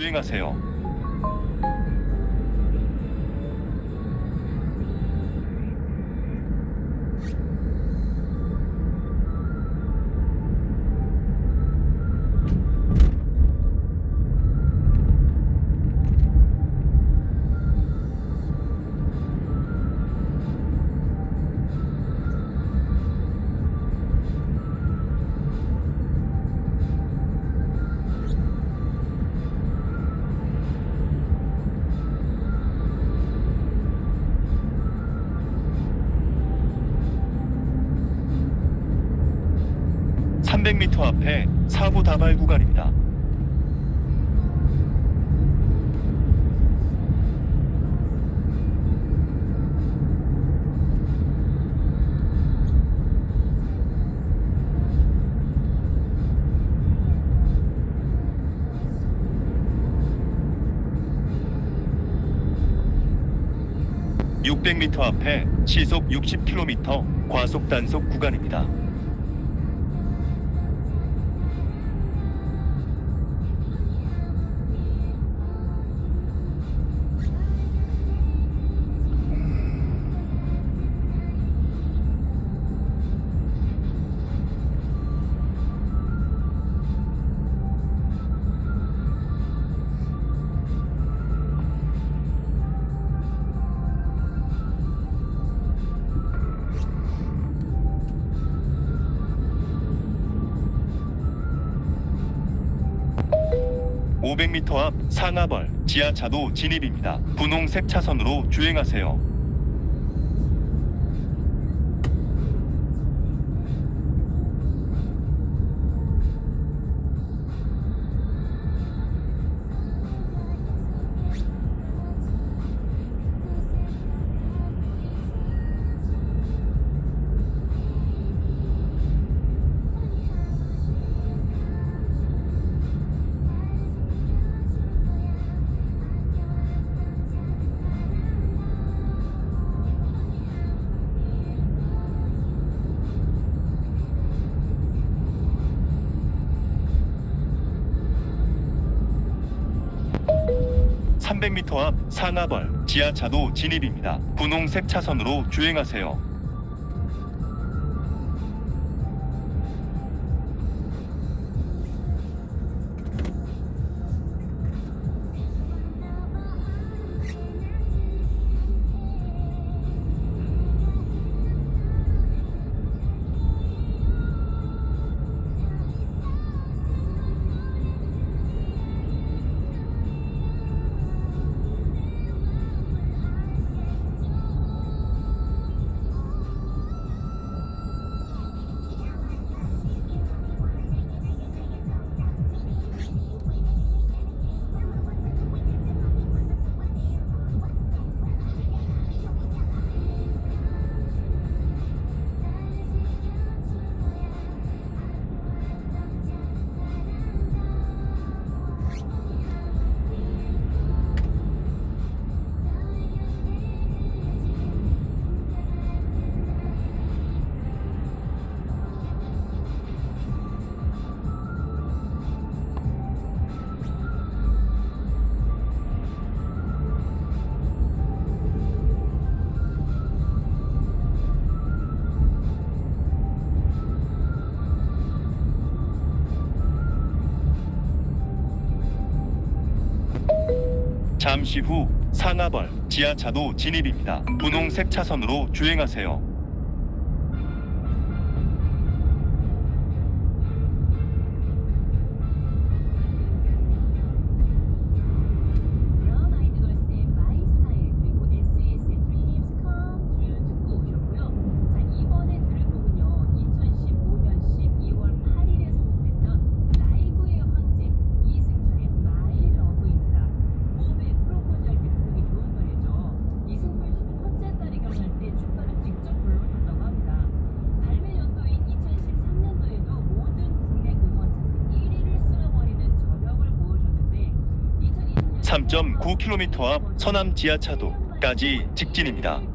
주행하세요. (300m) 앞에 사고 다발 구간입니다. (600m) 앞에 시속 (60km) 과속 단속 구간입니다. (500m) 앞 상하벌 지하차도 진입입니다. 분홍색 차선으로 주행하세요. (300m) 앞 상하벌 지하차도 진입입니다. 분홍색 차선으로 주행하세요. 잠시 후 상하벌 지하차도 진입입니다. 분홍색 차선으로 주행하세요. 2020년 3.9km 앞 서남 지하차도까지 직진입니다.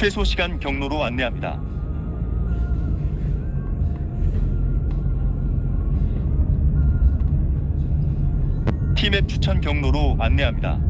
최소 시간 경로로 안내합니다. 팀앱 추천 경로로 안내합니다.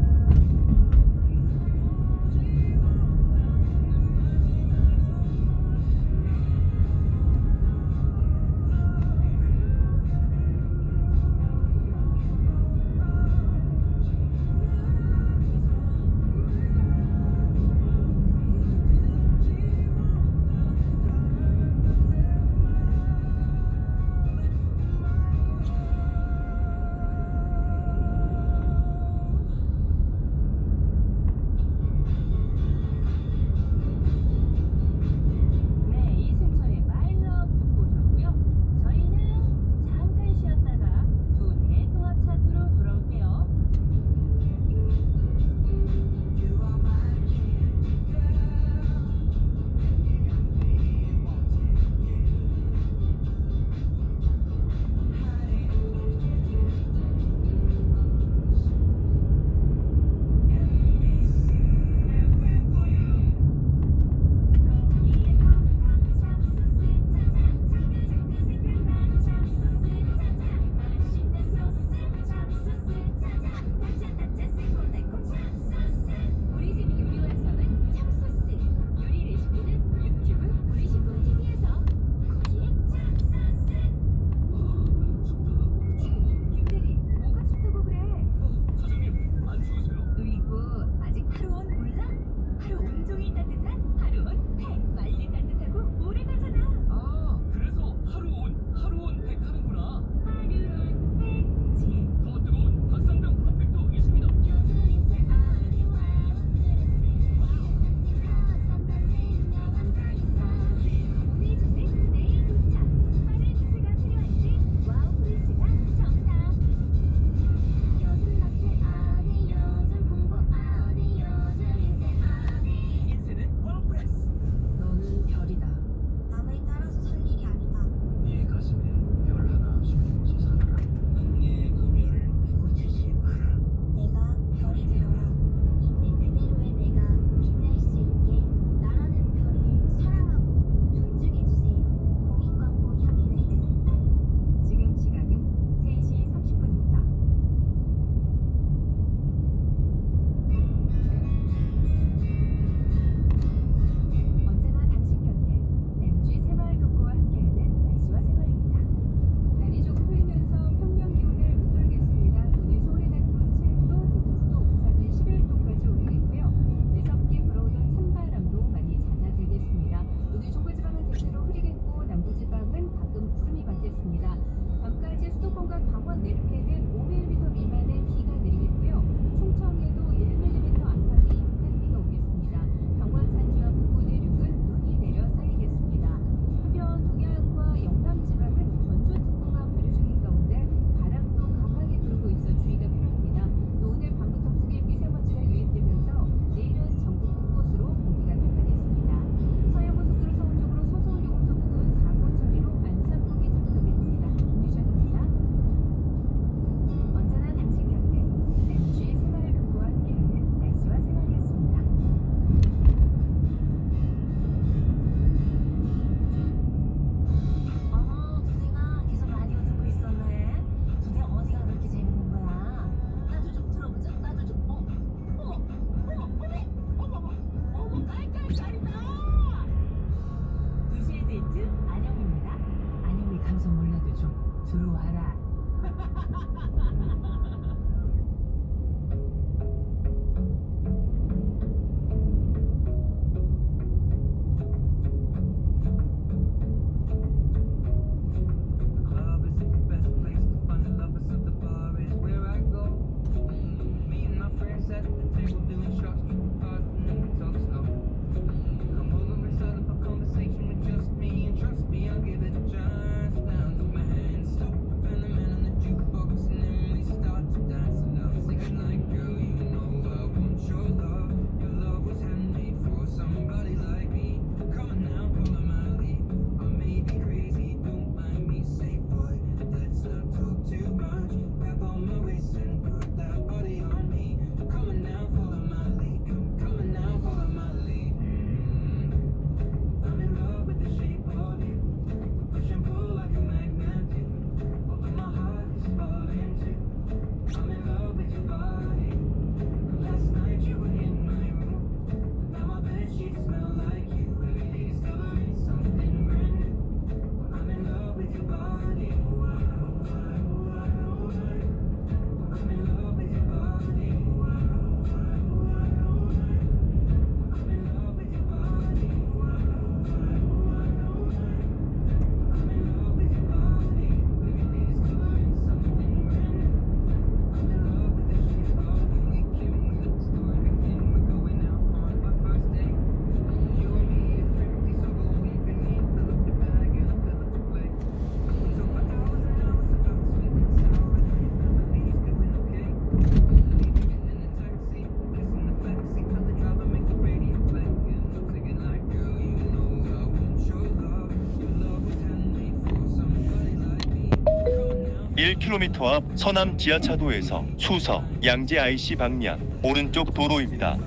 1km 앞 서남 지하차도에서 수서 양재 IC 방면 오른쪽 도로입니다.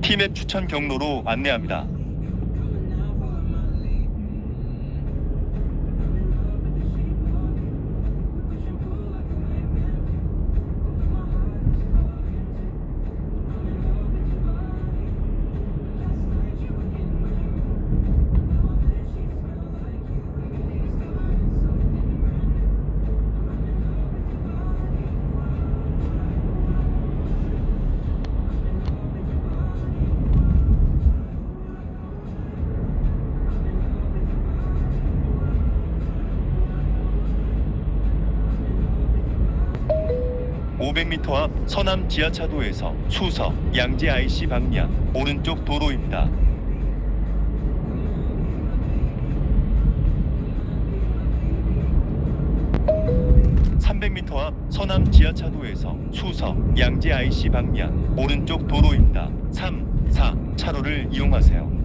티맵 추천 경로로 안내합니다. (500m) 앞 서남 지하차도에서 수서 양재 IC 방면 오른쪽 도로입니다. 300m 앞 서남 지하차도에서 수서 양재 IC 방면 오른쪽 도로입니다. 3, 4 차로를 이용하세요.